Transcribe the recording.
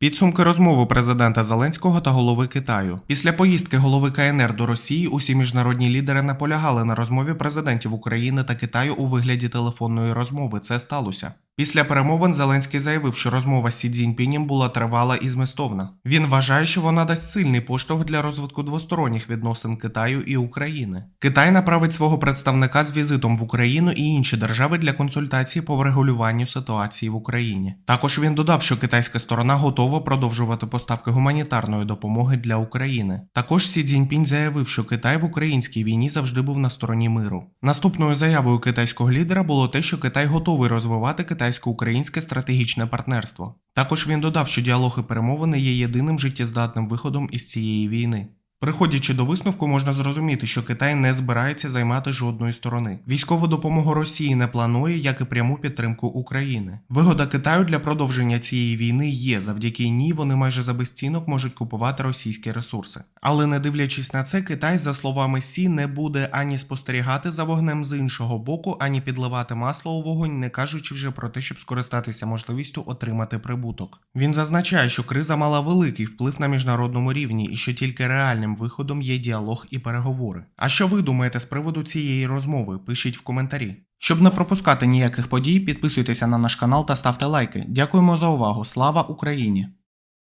Підсумки розмови президента Зеленського та голови Китаю. Після поїздки голови КНР до Росії усі міжнародні лідери наполягали на розмові президентів України та Китаю у вигляді телефонної розмови. Це сталося. Після перемовин Зеленський заявив, що розмова з Сі Цзіньпінем була тривала і змістовна. Він вважає, що вона дасть сильний поштовх для розвитку двосторонніх відносин Китаю і України. Китай направить свого представника з візитом в Україну і інші держави для консультації по врегулюванню ситуації в Україні. Також він додав, що китайська сторона готова продовжувати поставки гуманітарної допомоги для України. Також Сі Цзіньпінь заявив, що Китай в українській війні завжди був на стороні миру. Наступною заявою китайського лідера було те, що Китай готовий розвивати китайсько-українське стратегічне партнерство. Також він додав, що діалог і перемовини є єдиним життєздатним виходом із цієї війни. Приходячи до висновку, можна зрозуміти, що Китай не збирається займати жодної сторони. Військову допомогу Росії не планує, як і пряму підтримку України. Вигода Китаю для продовження цієї війни є. Завдяки ній вони майже за безцінок можуть купувати російські ресурси. Але не дивлячись на це, Китай, за словами Сі, не буде ані спостерігати за вогнем з іншого боку, ані підливати масло у вогонь, не кажучи вже про те, щоб скористатися можливістю отримати прибуток. Він зазначає, що криза мала великий вплив на міжнародному рівні і що тільки реальним виходом є діалог і переговори. А що ви думаєте з приводу цієї розмови? Пишіть в коментарі. Щоб не пропускати ніяких подій, підписуйтеся на наш канал та ставте лайки. Дякуємо за увагу. Слава Україні!